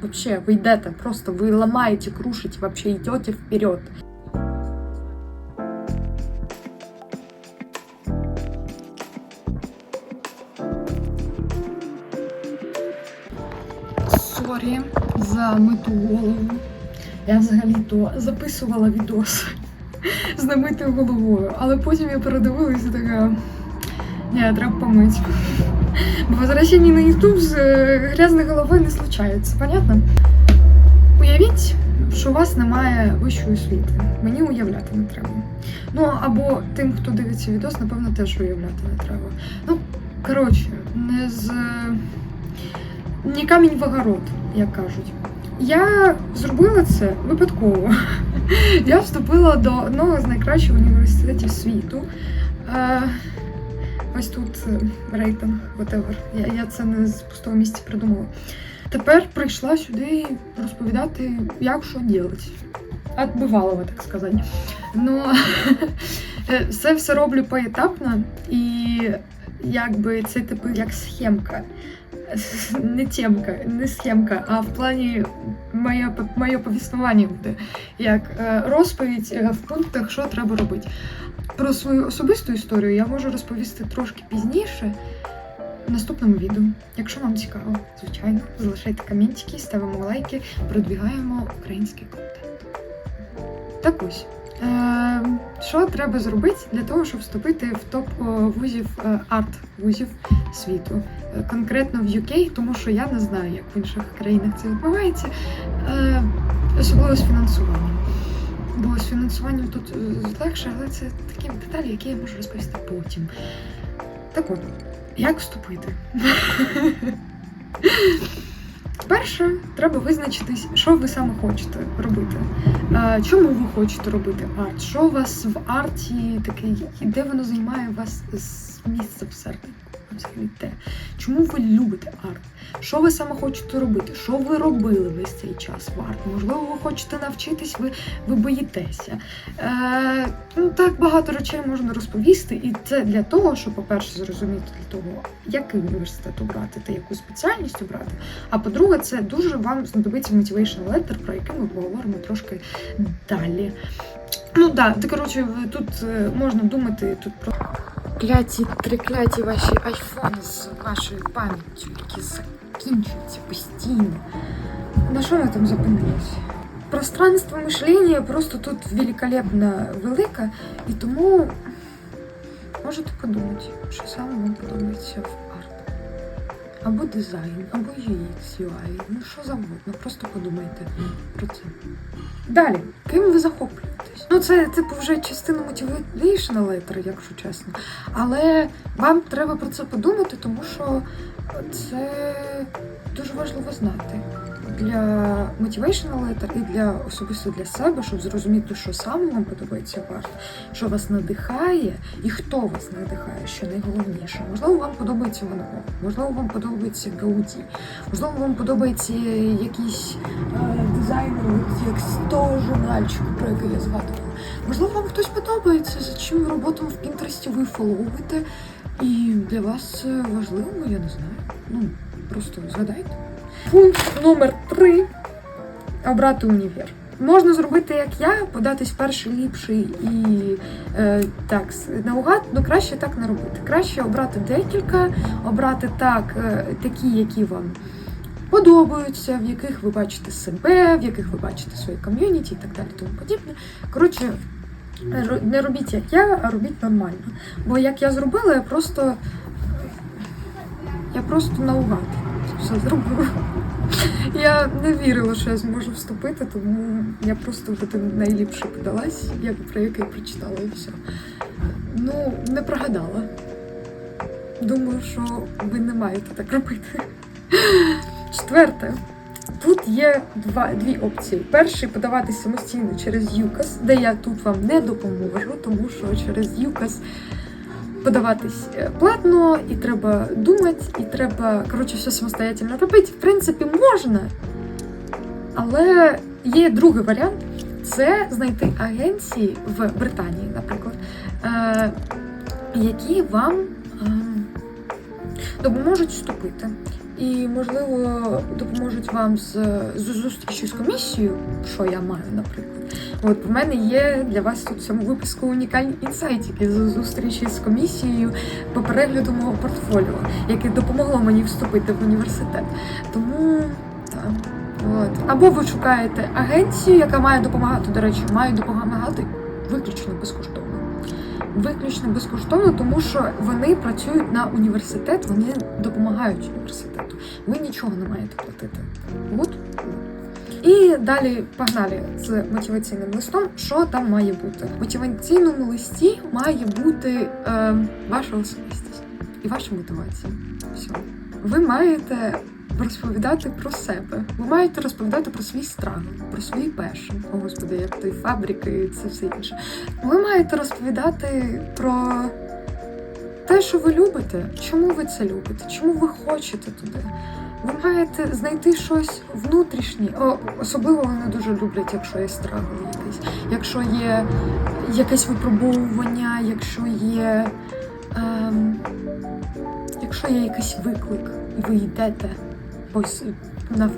Вообще, вы йдете, просто вы ломаете, крушите, вообще идете вперед. Сорі за миту голову. Я взагалі-то записувала відос з намитою головою, але потім я передивилася така. Ні, треба помити. Бо возвращення на YouTube з е, грязної голови не случається, понятно? Уявіть, що у вас немає вищої освіти. Мені уявляти не треба. Ну або тим, хто дивиться відос, напевно, теж уявляти не треба. Ну, коротше, не з. Ні камінь в огород, як кажуть. Я зробила це випадково. Я вступила до одного з найкращих університетів світу. Ось тут е, рейтинг, whatever. Я, я це не з пустого місця придумала. Тепер прийшла сюди розповідати, як що робити. Отбивалова, так сказати. Ну, е, це все роблю поетапно, і якби це типу як схемка. Не темка, не схемка, а в плані моє, моє повіснування буде як е, розповідь е, в пунктах, що треба робити. Про свою особисту історію я можу розповісти трошки пізніше в наступному відео. Якщо вам цікаво, звичайно, залишайте коментики, ставимо лайки, продвігаємо український контент. Так ось. Е, що треба зробити для того, щоб вступити в топ е, вузів е, арт-вузів світу? Конкретно в UK, тому що я не знаю, як в інших країнах це відбувається, особливо з фінансуванням. Бо з фінансуванням тут е, легше, але це такі деталі, які я можу розповісти потім. Так от, як вступити? Перше, треба визначитись, що ви саме хочете робити. Чому ви хочете робити арт? Що у вас в арті таке, де воно займає вас з місце в серці? Взагалі те. Чому ви любите арт? Що ви саме хочете робити? Що ви робили весь цей час в арт? Можливо, ви хочете навчитись, ви, ви боїтеся. Е, ну, так багато речей можна розповісти, і це для того, щоб, по-перше, зрозуміти для того, який університет обрати та яку спеціальність обрати. А по-друге, це дуже вам знадобиться motivation letter, про який ми поговоримо трошки далі. Ну так, да, коротше, тут е, можна думати тут про кляті, трикляті ваші айфони з вашою пам'яттю, які закінчуються постійно. На що ми там зупинилися? Пространство мишлення просто тут великолепно велике, і тому можете подумати, що саме вам подобається в арт. Або дизайн, або UX, UI, ну що завгодно, просто подумайте про це. Далі, ким ви Ну, це типу вже частина motivation letter, якщо чесно. Але вам треба про це подумати, тому що це дуже важливо знати для motivation letter і для особисто для себе, щоб зрозуміти, що саме вам подобається в арт, що вас надихає і хто вас надихає, що найголовніше. Можливо, вам подобається Ван Гог, можливо, вам подобається Гауді, можливо, вам подобається якийсь е, дизайнер, як того журнальчику, про який я згадувала. Можливо, вам хтось подобається, за чим роботу в Пінтересті ви фоловуєте, і для вас важливо, я не знаю. Ну, просто згадайте. Пункт номер три обрати універ. Можна зробити, як я, податись перший ліпший і е, так наугад, ну краще так не робити. Краще обрати декілька, обрати так, е, такі, які вам подобаються, в яких ви бачите себе, в яких ви бачите своє ком'юніті і так далі, тому подібне. Коротше, не робіть як я, а робіть нормально. Бо як я зробила, я просто я просто наугад все зробила. Я не вірила, що я зможу вступити, тому я просто найліпший подалась, як про який прочитала і все. Ну, не прогадала. Думаю, що ви не маєте так робити. Четверте. Тут є два, дві опції. Перший подаватись самостійно через ЮКАС, де я тут вам не допоможу, тому що через ЮКАС подаватись е, платно, і треба думати, і треба, коротше, все самостоятельно робити. В принципі, можна. Але є другий варіант це знайти агенції в Британії, наприклад, е, які вам е, допоможуть вступити. і, можливо, допоможуть вам з, зустрічю з комісією, що я маю, наприклад. От в мене є для вас тут в цьому випуску унікальні інсайтики з зустрічі з комісією по перегляду мого портфоліо, яке допомогло мені вступити в університет. Тому так. От. Або ви шукаєте агенцію, яка має допомагати, до речі, має допомагати виключно безкоштовно. Виключно безкоштовно, тому що вони працюють на університет, вони допомагають університету. Ви нічого не маєте платити. От. І далі погнали з мотиваційним листом. Що там має бути? В мотиваційному листі має бути е, ваша особистість і ваша мотивація. Все. Ви маєте розповідати про себе. Ви маєте розповідати про свій страх, про свої пеші. О, господи, як той фабрики і це все інше. Ви маєте розповідати про те, що ви любите, чому ви це любите, чому ви хочете туди. Ви маєте знайти щось внутрішнє. Особливо вони дуже люблять, якщо є страх якийсь, якщо є якесь випробовування, якщо є. Ем, якщо є якийсь виклик, і ви йдете ось на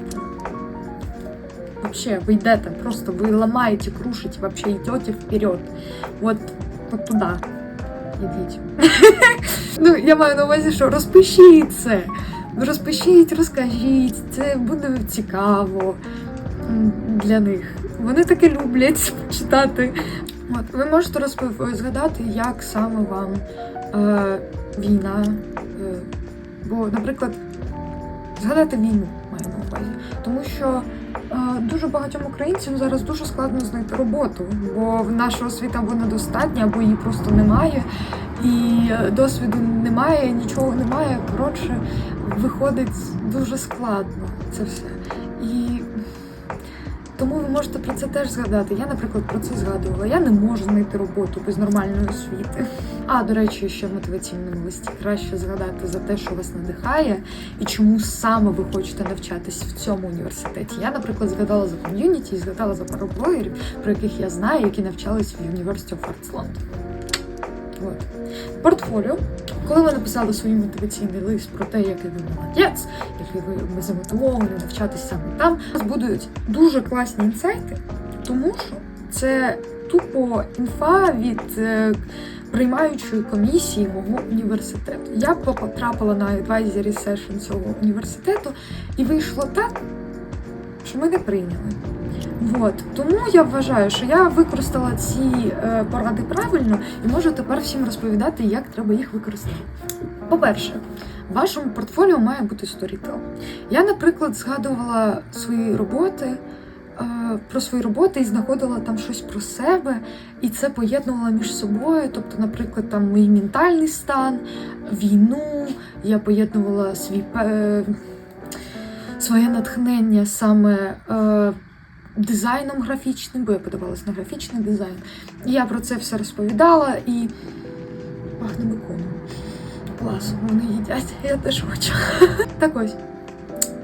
Вообще, ви йдете, просто ви ламаєте, крушите, вообще йдете вперед. Вот, от туди ідіть. ну, я маю на увазі, що розпишіть це. Розпишіть, розкажіть, це буде цікаво для них. Вони таке люблять читати. От, ви можете розпов... згадати, як саме вам е, війна. Е, бо, наприклад, згадати війну маю на увазі. Тому що дуже багатьом українцям зараз дуже складно знайти роботу, бо наша освіта або недостатня, або її просто немає, і е, досвіду немає, нічого немає. Коротше, виходить дуже складно це все. І тому ви можете про це теж згадати. Я, наприклад, про це згадувала. Я не можу знайти роботу без нормальної освіти. А до речі, ще в мотиваційному листі краще згадати за те, що вас надихає, і чому саме ви хочете навчатись в цьому університеті. Я, наприклад, згадала за ком'юніті і згадала за пару блогерів, про яких я знаю, які навчались в University of Arts. От. Портфоліо. Коли ви написали свій мотиваційний лист про те, який ви молодець, який ви замотивовані навчатись саме там, у вас будуть дуже класні інсайти, тому що це тупо інфа від е, приймаючої комісії мого університету. Я потрапила на advisory session цього університету, і вийшло так, що мене прийняли. От. Тому я вважаю, що я використала ці е, поради правильно і можу тепер всім розповідати, як треба їх використати. По-перше, в вашому портфоліо має бути сторітел. Я, наприклад, згадувала свої роботи. Е, Про свої роботи і знаходила там щось про себе, і це поєднувала між собою. Тобто, наприклад, там мій ментальний стан, війну. Я поєднувала свій пе- своє натхнення саме е, дизайном графічним, бо я подавалась на графічний дизайн. І я про це все розповідала і пахне беконом. Клас, вони їдять, я теж хочу. Так ось,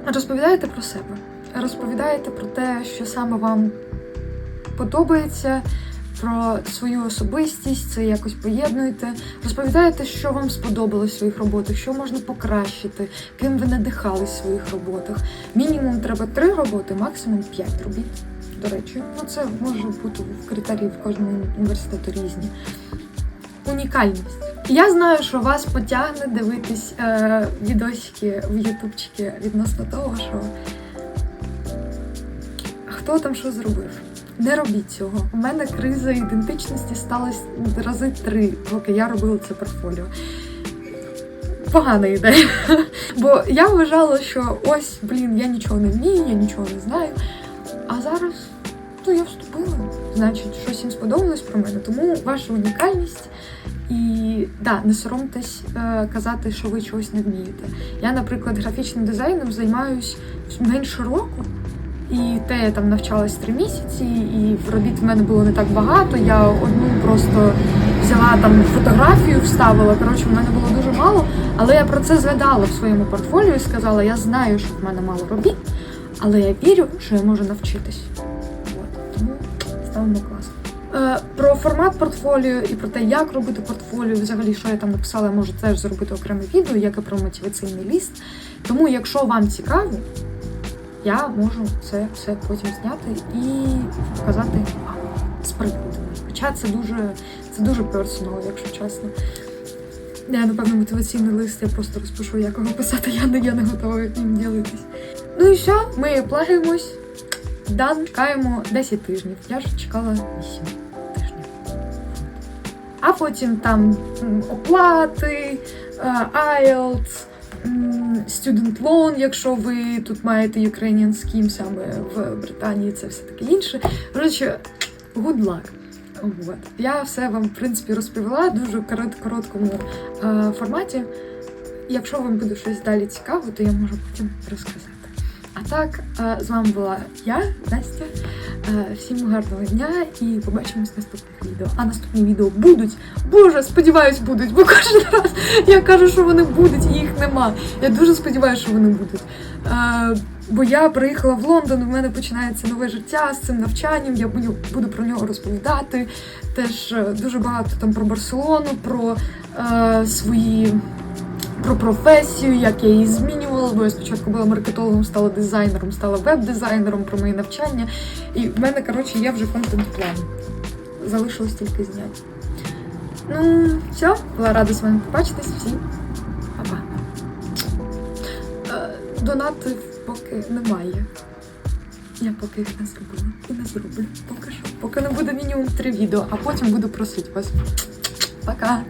розповідаєте про себе, розповідаєте про те, що саме вам подобається. Про свою особистість, це якось поєднуєте. Розповідаєте, що вам сподобалось в своїх роботах, що можна покращити, ким ви надихались в своїх роботах. Мінімум треба три роботи, максимум п'ять робіт. До речі, ну це може бути в критерії в кожному університету різні. Унікальність. Я знаю, що вас потягне дивитись е, відосики в ютубчики відносно того, що хто там що зробив. Не робіть цього. У мене криза ідентичності сталася рази три, поки я робила це портфоліо. Погана ідея. Бо я вважала, що ось, блін, я нічого не вмію, я нічого не знаю. А зараз то я вступила. Значить, щось їм сподобалось про мене. Тому ваша унікальність і да, не соромтесь е, казати, що ви чогось не вмієте. Я, наприклад, графічним дизайном займаюсь менше року. І те я там навчалась три місяці, і робіт в мене було не так багато. Я одну просто взяла там фотографію, вставила. Коротше, в мене було дуже мало. Але я про це згадала в своєму портфоліо і сказала: я знаю, що в мене мало робіт, але я вірю, що я можу навчитись. От. Тому ставимо клас. Е, Про формат портфоліо і про те, як робити портфоліо, взагалі, що я там написала, я можу теж зробити окреме відео, як і про мотиваційний ліст. Тому, якщо вам цікаво, я можу це все потім зняти і показати з. Хоча це дуже, це дуже персонал, якщо чесно. Я, напевно, мотиваційний лист, я просто розпишу, як його писати, я не, я не готова їм ділитись. Ну і все, ми плагаємось. Дан, чекаємо 10 тижнів. Я ж чекала 8 тижнів. А потім там оплати, е, IELTS, student loan, якщо ви тут маєте Ukrainian Scheme саме в Британії, це все таке інше. Коротше, good luck. От. Я все вам, в принципі, розповіла в дуже корот- короткому е, форматі. Якщо вам буде щось далі цікаво, то я можу потім розказати. А так, е, з вами була я, Настя. Е, Всім гарного дня і побачимось в наступних відео. А наступні відео будуть. Боже, сподіваюсь, будуть, бо кожен раз я кажу, що вони будуть, і їх нема. Я дуже сподіваюся, що вони будуть. Е, Бо я приїхала в Лондон, у мене починається нове життя з цим навчанням. Я буду, буду про нього розповідати. Теж е, дуже багато там про Барселону, про е, свої. Про професію, як я її змінювала, бо я спочатку була маркетологом, стала дизайнером, стала веб-дизайнером про мої навчання. І в мене, коротше, є вже контент-план. Залишилось тільки зняти. Ну, все, була рада з вами побачитись. Всім па-па. Е, Донатів поки немає. Я поки їх не зробила. І не зроблю. Поки що. Поки не буде мінімум три відео, а потім буду просити вас. Пока!